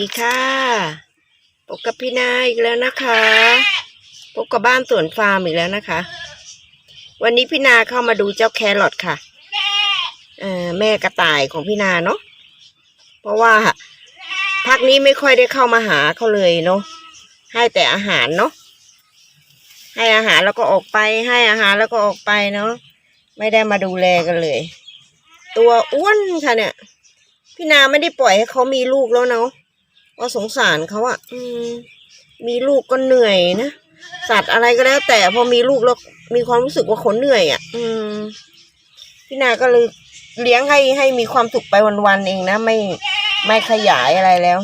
วัสดีค่ะพบกับพี่นาอีกแล้วนะคะพบกับบ้านสวนฟาร์มอีกแล้วนะคะ วันนี้พี่นาเข้ามาดูเจ้าแครอทค่ะแม่กระต่ายของพี่นาเนาะเพราะว่าพักนี้ไม่ค่อยได้เข้ามาหาเขาเลยเนาะให้แต่อาหารเนาะให้อาหารแล้วก็ออกไป ให้อาหารแล้วก็ออกไปเนาะไม่ได้มาดูแลกันเลย ตัวอ้วนค่ะเนี่ยพี่นาไม่ได้ปล่อยให้เขามีลูกแล้วเนาะ ว่าสงสารเขาอะอืมมีลูกก็เหนื่อยนะสัตว์อะไรก็แล้ว แต่พอมีลูกแล้วมีความรู้สึกว่าเขาเหนื่อยอะอืม พี่นาก็เลยเลี้ยงให้ให้มีความสุขไปวันๆเองนะไม่ไม่ขยายอะไรแล้ว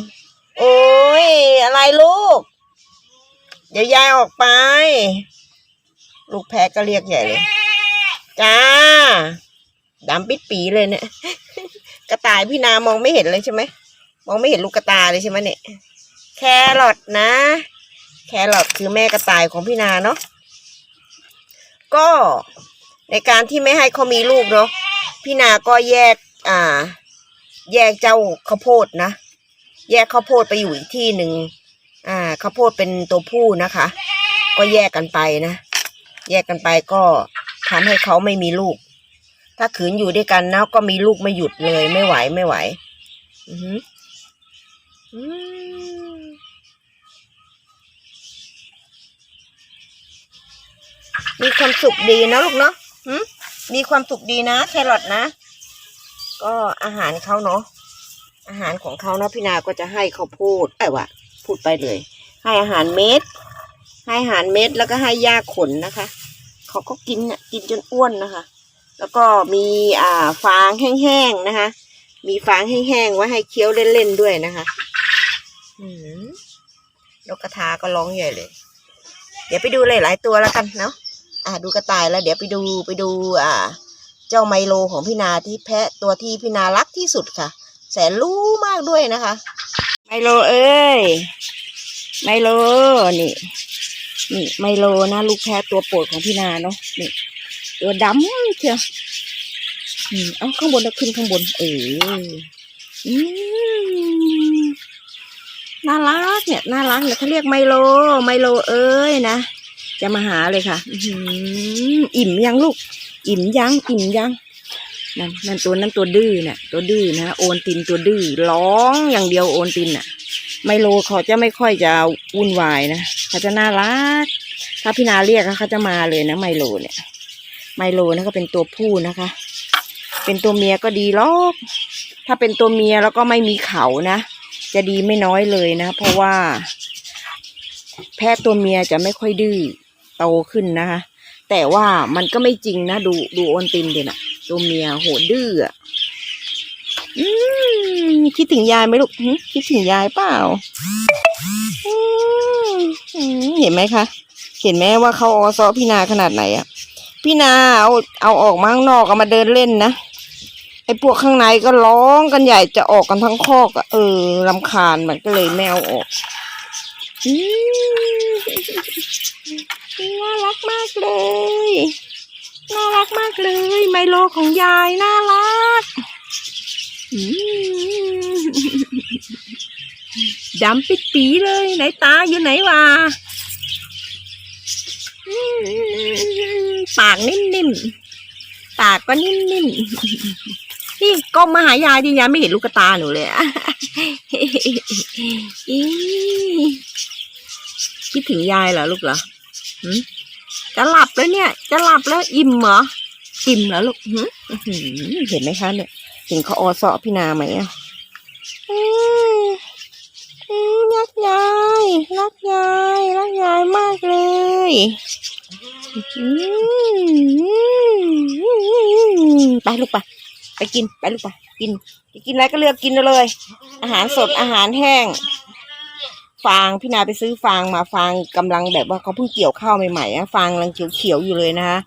โอ้ยอะไรลูก เดี๋ยวยายออกไป ลูกแพ้ก็เรียกใหญ่เลย จ้าดำปิดปีเลยเนี่ยกระต่ายพี่นามองไม่เห็นเลยใช่ไหม มองไม่เห็นลูกกระตายเลยใช่ไหมเนี่ย แครอทนะ แครอทคือแม่กระต่ายของพี่นาเนาะ ก็ในการที่ไม่ให้เขามีลูกเนาะ พี่นาก็แยก อ่า แยกเจ้าข้าวโพดนะ แยกข้าวโพดไปอยู่อีกที่หนึ่ง อ่า ข้าวโพดเป็นตัวผู้นะคะ ก็แยกกันไปนะ แยกกันไปก็ทำให้เขาไม่มีลูก ถ้าขืนอยู่ด้วยกันนะก็มีลูกไม่หยุดเลยไม่ไหวไม่ไหว อือ มีความสุขดีนะลูกเนาะหืมมีความสุขดีนะ แครอทนะ ก็อาหารเขาเนาะ อาหารของเขาเนาะพี่นาก็จะให้เขาพูดไอ้วะพูดไปเลย ให้อาหารเม็ด ให้อาหารเม็ดแล้วก็ให้หญ้าขนนะคะ เขาก็กินน่ะกินจนอ้วนนะคะ แล้วก็มีอ่าฟางแห้งๆนะคะ มีฟางแห้งๆไว้ให้เคี้ยวเล่นๆด้วยนะคะ นกกระทาก็ร้องใหญ่เลย เดี๋ยวไปดูหลายๆตัวแล้วกันเนาะอ่าดูกระต่ายแล้ว เดี๋ยวไปดูไปดู อ่า เจ้าไมโลของพี่นาที่แพะตัวที่พี่นารักที่สุดค่ะ แสนรู้มากด้วยนะคะ ไมโลเอ้ยไมโลนี่ นี่ไมโลนะลูกแพะตัวโปรดของพี่นาเนาะนี่ ตัวดำเชียวอืมเอาข้างบนแล้วขึ้นข้างบน เอออืม น่ารักเนี่ยน่ารักเนี่ยเขาเรียกไมโล ไมโลเอ้ยนะจะมาหาเลยค่ะอิ่มยังลูก อิ่มยังอิ่มยังนั่นนั่นตัวนั้นตัวดื้อน่ะ ตัวดื้อนะโอนตินตัวดื้อร้องอย่างเดียวโอนตินน่ะ ไมโลเขาจะไม่ค่อยจะวุ่นวายนะเขาจะน่ารัก ถ้าพี่นาเรียกเขาจะมาเลยนะไมโลเนี่ย ไมโลนะก็เป็นตัวผู้นะคะ เป็นตัวเมียก็ดีหรอกถ้าเป็นตัวเมียแล้วก็ไม่มีเขานะ จะดีไม่น้อยเลยนะ เพราะว่า แพะตัวเมียจะไม่ค่อยดื้อโตขึ้นนะคะ แต่ว่ามันก็ไม่จริงนะ ดูดูโอนตินเดี๋ยนะตัวเมียโหดื้ออะอืมคิดถึงยายไหมลูกคิดถึงยายเปล่าอืมเห็นไหมคะ เห็นไหมว่าเขาออซอพี่นาขนาดไหนอะพี่นาเอาเอาออกมาข้างนอกเอามาเดินเล่นนะ ไอ้พวกข้างในก็ร้องกันใหญ่จะออกกันทั้งคอกอะเออลำคาญมันก็เลยไม่เออกอืมน่ารักมากเลย น่ารักมากเลย ไมโลของยายน่ารักอืมดำปิดปีเลย ไหนตาอยู่ไหนวะปากนิ่มๆ ปากก็นิ่มๆ นี่ก้มมาหายายดิยายไม่เห็นลูกกระตาหนูเลยอะคิดถึงยายเหรอลูกเหรอจะหลับแล้วเนี่ย จะหลับแล้วอิ่มเหรออิ่มเหรอลูกเห็นไหมคะเนี่ยเห็นเขาออเซาะพี่นาไหมอะรักยายรักยายรักยายมากเลยไปลูกไป ไปกินไปลูกไปกินจะกินอะไรก็เลือกกินเลย อาหารสดอาหารแห้ง ฟางพี่นาไปซื้อฟางมาฟางกำลังแบบว่าเขาเพิ่งเกี่ยวข้าวใหม่ๆอะฟางกำลังเขียวๆอยู่เลยนะคะ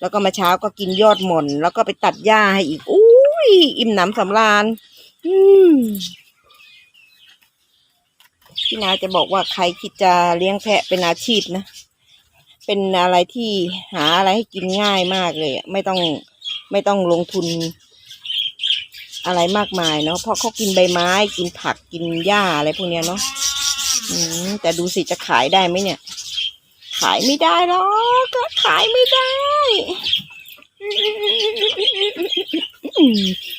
แล้วก็มาเช้าก็กินยอดหม่อนแล้วก็ไปตัดหญ้าให้อีกอุ้ยอิ่มหนำสำราญอืมพี่นาจะบอกว่าใครคิดจะเลี้ยงแพะเป็นอาชีพนะ เป็นอะไรที่หาอะไรให้กินง่ายมากเลย ไม่ต้องไม่ต้องลงทุน อะไรมากมายเนาะเพราะเขากินใบไม้กินผักกินหญ้าอะไรพวกเนี้ยเนาะอืมแต่ดูสิจะขายได้ไหมเนี่ย ขายไม่ได้หรอกก็ขายไม่ได้ม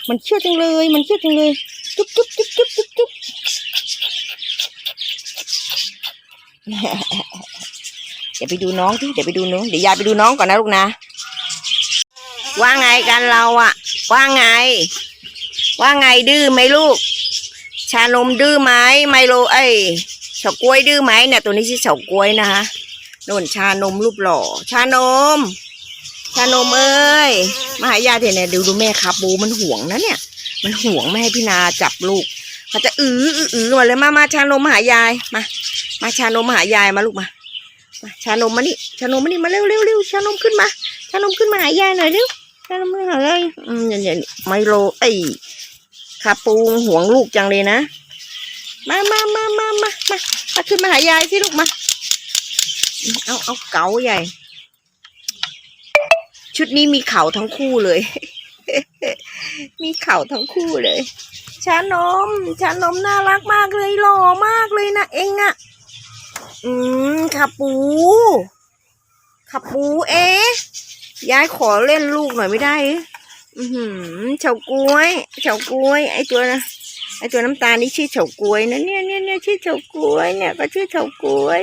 มันเชื่อจังเลย มันเชื่อจังเลยจุ๊บจุ๊บจุ๊บจุ๊บจุ๊บจุ๊บเดี๋ยวไปดูน้องที่เดี๋ยวไปดูน้องเดี๋ยวยายไปดูน้องก่อนนะลูกนะ ว่าไงกันเราอะว่าไง ว่าไงดื้อไหมลูก ชานมดื้อไหมไมโลเอ้ยเฉาก้วยดื้อไหมเนี่ย ตัวนี้ชื่อเฉาก้วยนะคะโน่นชานมรูปหล่อ ชานม ชานมเอ้ยมาหายาเถอะเนี่ยดูดูแม่คาปูมันห่วงนะเนี่ย มันห่วงไม่ให้พี่นาจับลูกเขาจะอื้ออื้ออมาเลยมามาชานมมหายายมา มาชานมมหายายมาลูกมามาชานมมานี่ชานมมานี่มาเร็วเร็วเร็วชานมขึ้นมา ชานมขึ้นมาหายายหน่อยเร็ว ชานมมาหน่อยเลยอืมเนี่ยเนี่ยไมโลไอ้คาปูห่วงลูกจังเลยนะ มามามามามามามาขึ้นมาหายายสิลูกมา เอาเอาเก๋าใหญ่ ชุดนี้มีเข่าทั้งคู่เลย มีเข่าทั้งคู่เลยชานมชานมน่ารักมากเลยหล่อมากเลยนะเองอะอืมขับปูขับปูเอ๊ะ ยายขอเล่นลูกหน่อยไม่ได้หรออือหือเฉาก้วยเฉากล้วย ไอตัวนะไอตัวน้ำตาลนี่ชื่อเฉากล้วยนะเนี่ยเนี่ยเนี่ยชื่อเฉากล้วยเนี่ยก็ชื่อเฉากล้วย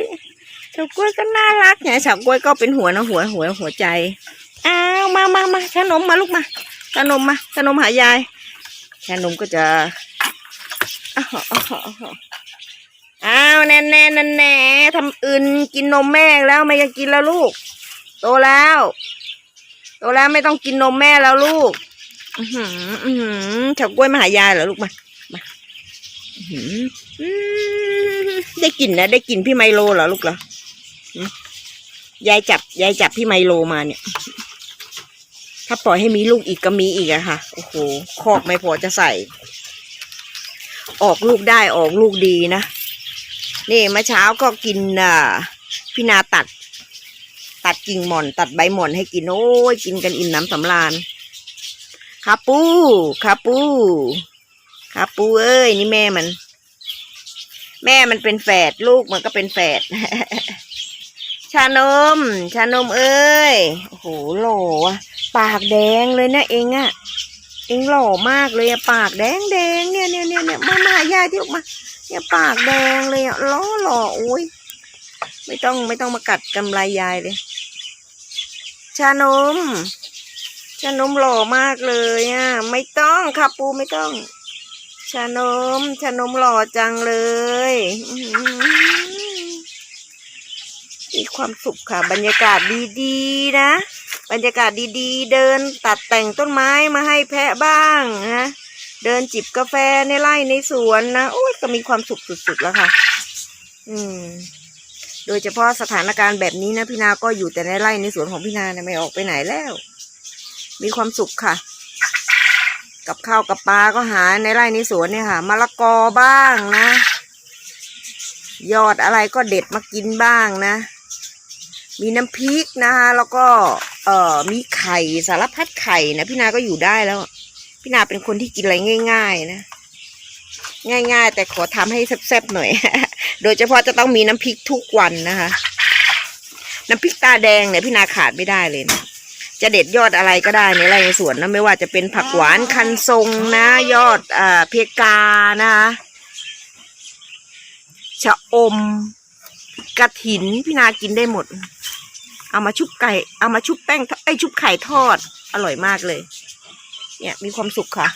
เฉากล้วยก็น่ารักไงเฉากล้วยก็เป็นหัวนะหัวหัวหัวใจอ้าวมามามาชานมมาลูกมาชานมมาชานมหายายชานมก็จะอาวอ้าวอ้าวอ้าวแน่แน่แน่แน่ทำอื่นกินนมแม่แล้วไม่อยากกินแล้วลูก โตแล้ว โตแล้วไม่ต้องกินนมแม่แล้วลูก อือหือ อือหือเฉากล้วยมาหายายเหรอลูกมามาอือหือได้กลิ่นนะได้กลิ่นพี่ไมโลเหรอลูกเหรอหือยายจับยายจับพี่ไมโลมาเนี่ย ถ้าปล่อยให้มีลูกอีกก็มีอีกอะค่ะ โอ้โหคอกไม่พอจะใส่ ออกลูกได้ออกลูกดีนะนี่เมื่อเช้าก็กินอ่าพี่นาตัด ตัดกิ่งหม่อน ตัดใบหม่อนให้กินโอ้ยกินกันอิ่มน้ำสำราญคาปูคาปูคาปูเอ้ยนี่แม่มัน แม่มันเป็นแฝดลูกมันก็เป็นแฝดชานม ชานมเอ้ยโอ้โหหล่ออะปากแดงเลยนะเองอะเองหล่อมากเลยอะปากแดงแดงเนี่ยเนี่ยเนี่ยเนี่ยมามาย่าที่ออกมาเนี่ยปากแดงเลยอะล้อหล่อโอ้ยไม่ต้องไม่ต้องมากัดกำไรยายเลย ชานม ชานมหล่อมากเลยอะไม่ต้องค่ะปูไม่ต้อง ชานม ชานมหล่อจังเลยมีความสุขค่ะ บรรยากาศดีๆนะ บรรยากาศดีๆ เดินตัดแต่งต้นไม้มาให้แพะบ้างนะเดินจิบกาแฟในไร่ในสวนนะโอ้ยก็มีความสุขสุดๆแล้วค่ะ อืม โดยเฉพาะสถานการณ์แบบนี้นะพี่นาก็อยู่แต่ในไร่ในสวนของพี่นานะไม่ออกไปไหนแล้ว มีความสุขค่ะ กับข้าวกับปลาก็หาในไร่ในสวนเนี่ยค่ะมะละกอบ้างนะ ยอดอะไรก็เด็ดมากินบ้างนะ มีน้ำพริกนะคะแล้วก็เอ่อมีไข่สารพัดไข่นะพี่นาก็อยู่ได้แล้ว พี่นาเป็นคนที่กินอะไรง่าย ๆ นะ ง่าย ๆ แต่ขอทำให้แซ่บๆหน่อย โดยเฉพาะจะต้องมีน้ำพริกทุกวันนะคะ น้ำพริกตาแดงเนี่ยพี่นาขาดไม่ได้เลยนะจะเด็ดยอดอะไรก็ได้ในไร่ในสวนนะไม่ว่าจะเป็นผักหวานคันทรงนะยอดเอ่อเพกานะคะชะอมกระถินพี่นากินได้หมด เอามาชุบไก่ เอามาชุบแป้งทอดไอยชุบไข่ทอด อร่อยมากเลย เนี่ยมีความสุขค่ะ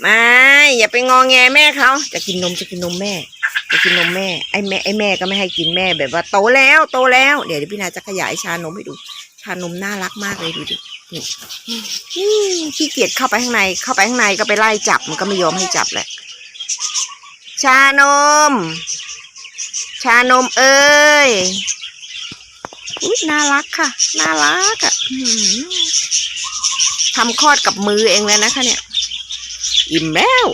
ไม่อย่าไปงอแงแม่เขาจะกินนมจะกินนมแม่ จะกินนมแม่ไอ้แม่ไอ้แม่ก็ไม่ให้กินแม่แบบว่าโตแล้วโตแล้วเดี๋ยวเดี๋ยวพี่นาจะขยายชานมให้ดู ชานมน่ารักมากเลยดูดินี่อืมขี้เกียจเข้าไปข้างใน เข้าไปข้างในก็ไปไล่จับมันก็ไม่ยอมให้จับแหละ ชานม ชานมเอ้ยอุ๊ยน่ารักค่ะ น่ารักอะทำคลอดกับมือเองเลยนะคะเนี่ย อิ่มแล้ว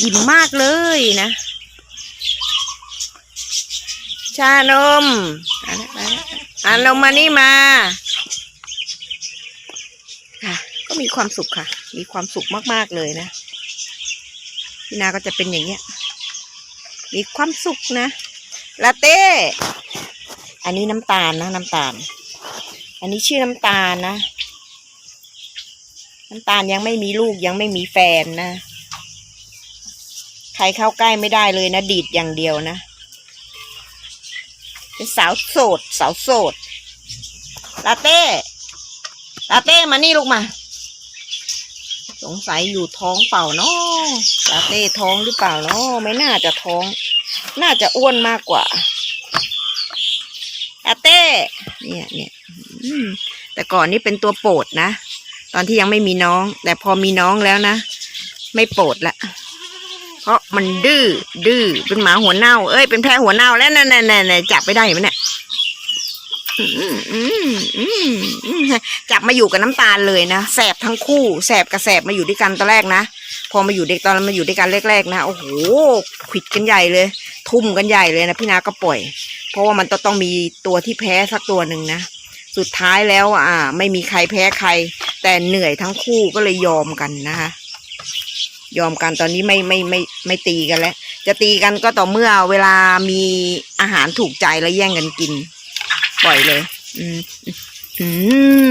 อิ่มมากเลยนะ ชานมอะนะอะนะอ่มานี่มามีความสุขค่ะ มีความสุขมากๆเลยนะ พี่นาก็จะเป็นอย่างเงี้ย มีความสุขนะลาเต้ อันนี้น้ำตาลนะ น้ำตาล อันนี้ชื่อน้ำตาลนะ น้ำตาลยังไม่มีลูกยังไม่มีแฟนนะ ใครเข้าใกล้ไม่ได้เลยนะดีดอย่างเดียวนะ เป็นสาวโสด สาวโสด ลาเต้ลาเต้มานี่ลูกมา สงสัยอยู่ท้องเปล่าเนาะลาเต้ท้องหรือเปล่าเนาะไม่น่าจะท้อง น่าจะอ้วนมากกว่าลาเต้ เนี่ยเนี่ยแต่ก่อนนี่เป็นตัวโปรดนะ อนที่ยังไม่มีน้อง แต่พอมีน้องแล้วนะ ไม่โปรดละ เพราะมันดื้อดื้อเป็นหมาหัวเน่า เอ้ยเป็นแพ้หัวเน่าแล้วนั่นนั่นนั่นจับไปได้ไหมเนี่ยจับมาอยู่กับน้ำตาลเลยนะแสบทั้งคู่แสบกับแสบมาอยู่ด้วยกันตอนแรกนะพอมาอยู่เด็กตอนมาอยู่ด้วยกันแรกๆนะโอ้โหขิดกันใหญ่เลย ทุ่มกันใหญ่เลยนะพี่นาก็ปล่อย เพราะว่ามันต้องต้องมีตัวที่แพ้สักตัวหนึ่งนะ สุดท้ายแล้วอ่า ไม่มีใครแพ้ใคร แต่เหนื่อยทั้งคู่ก็เลยยอมกันนะคะยอมกันตอนนี้ไม่ไม่ไม่ไม่ตีกันแล้ว จะตีกันก็ต่อเมื่อเวลามีอาหารถูกใจแล้วแย่งกันกิน ปล่อยเลย อืมอื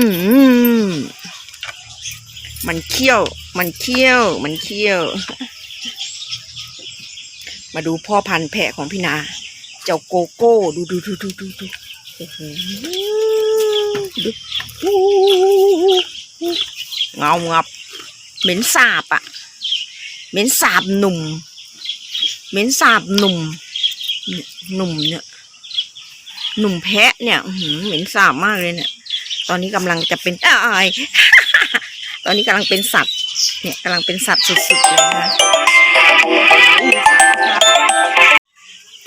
มอืมมันเคี้ยว มันเคี้ยว มันเคี้ยว มาดูพ่อพันธุ์แพะของพี่นา เจ้าโกโก้ ดูดูดูดูดูดดู เงางับ เหม็นสาบอะเหม็นสาบหนุ่ม เหม็นสาบหนุ่ม หนุ่มเนี่ย หนุ่มแพะเนี่ยหเหม็นสาบมากเลยเนี่ย ตอนนี้กำลังจะเป็นอ้ายตอนนี้กำลังเป็นสัตว์ เนี่ยกำลังเป็นสัตว์สุดๆเลยนะ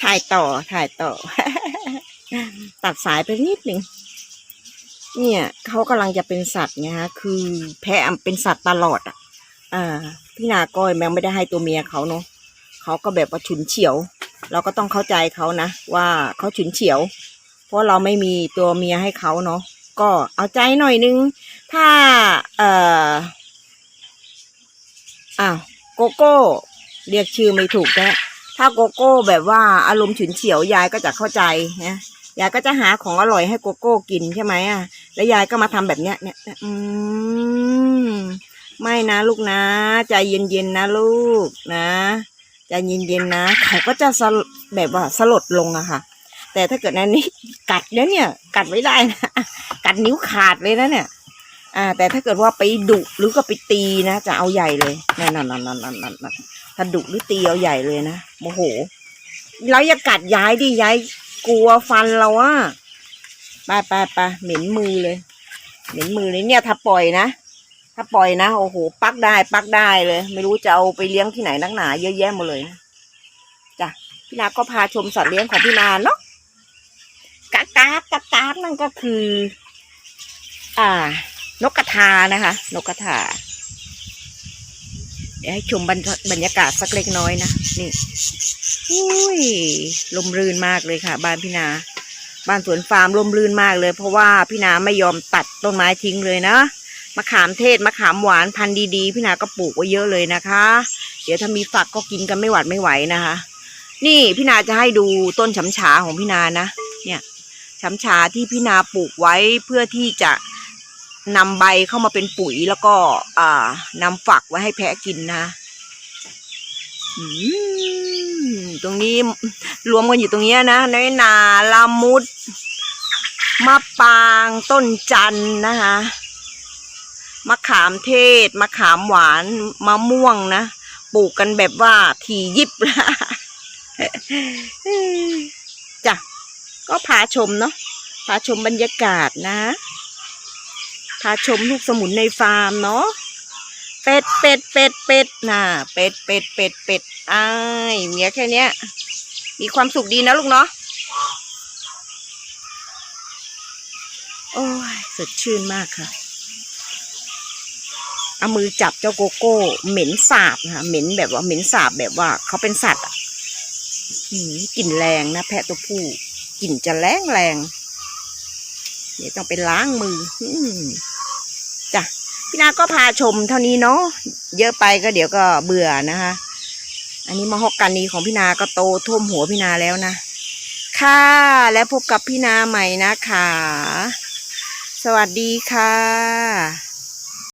ถ่ายต่อ ถ่ายต่อ ตัดสายไปนิดหนึ่งเนี่ยเขากำลังจะเป็นสัตว์ไงฮะคือแพะเป็นสัตว์ตลอดอะอ่าพี่นาก้อยแมวไม่ได้ให้ตัวเมียเขาเนาะเขาก็แบบว่าฉุนเฉียว เราก็ต้องเข้าใจเขานะว่าเขาฉุนเฉียว เพราะเราไม่มีตัวเมียให้เขาเนาะก็เอาใจหน่อยนึง ถ้าเอ่ออ้าวโกโก้ เรียกชื่อไม่ถูกนะถ้าโกโก้แบบว่าอารมณ์ฉุนเฉียวยายก็จะเข้าใจนะ ยายก็จะหาของอร่อยให้โกโก้กินใช่ไหมอะ แล้วยายก็มาทำแบบเนี้ยเนี่ยอืมไม่นะลูกนะ ใจเย็นๆนะลูกนะใจเย็นๆนะเขาก็จะแบบว่าสลดลงอะค่ะ แต่ถ้าเกิดนั้นนี่กัดแล้วเนี่ย กัดไม่ได้นะกัดนิ้วขาดเลยนะเนี่ย อ่า แต่ถ้าเกิดว่าไปดุหรือก็ไปตีนะจะเอาใหญ่เลยนั่นนั่นนั่นนั่นนั่นนั่นถ้าดุหรือตีเอาใหญ่เลยนะโมโหแล้วอย่ากัดย้ายดิย้าย กลัวฟันเราอะไปไปไปเหม็นมือเลย เหม็นมือเลยเนี่ยถ้าปล่อยนะ ถ้าปล่อยนะโอ้โหปักได้ปักได้เลย ไม่รู้จะเอาไปเลี้ยงที่ไหนนักหนา เยอะแยะหมดเลยนะจ้ะพี่นาก็พาชมสัตว์เลี้ยงของพี่นาเนาะกากากกากานั่นก็คือ อ่า นกกระทานะคะ นกกระทา เดี๋ยวให้ชมบรรบรยากาศสักเล็กน้อยนะ นี่อุ้ยลมรื่นมากเลยค่ะ บ้านพี่นา บ้านสวนฟาร์มลมรื่นมากเลย เพราะว่าพี่นาไม่ยอมตัดต้นไม้ทิ้งเลยนะมะขามเทศมะขามหวานพันธุ์ดีๆ พี่นาก็ปลูกไว้เยอะเลยนะคะ เดี๋ยวถ้ามีฝักก็กินกันไม่หวัดไม่ไหวนะคะ นี่พี่นาจะให้ดูต้นฉำฉาของพี่นานะ เนี่ยฉำฉาที่พี่นาปลูกไว้เพื่อที่จะ นำใบเข้ามาเป็นปุ๋ยแล้วก็อ่านำฝักไว้ให้แพะกินนะตรงนี้รวมกันอยู่ตรงนี้นะน้อยนาละมุดมะปางต้นจันนะคะมะขามเทศมะขามหวานมะม่วงนะปลูกกันแบบว่าถี่ยิบละจ้ะก็พาชมเนาะพาชมบรรยากาศนะ พาชมลูกสมุนในฟาร์มเนาะเป็ดเป็ดเป็ดเป็ดน่ะเป็ดเป็ดเป็ดเป็ดอ้ายเมียแค่เนี้ย มีความสุขดีนะลูกเนาะโอ้ยสดชื่นมากค่ะเอามือจับเจ้าโกโก้ เหม็นสาบนะคะเหม็นแบบว่าเหม็นสาบแบบว่าเขาเป็นสัตว์หืมกลิ่นแรงนะแพะตัวผู้กลิ่นจะแรงแรงเดี๋ยวต้องไปล้างมือ จ้ะพี่นาก็พาชมเท่านี้เนาะเยอะไปก็เดี๋ยวก็เบื่อนะคะ อันนี้มะฮอกกานีของพี่นาก็โตท่วมหัวพี่นาแล้วนะค่ะแล้วพบกับพี่นาใหม่นะคะ สวัสดีค่ะ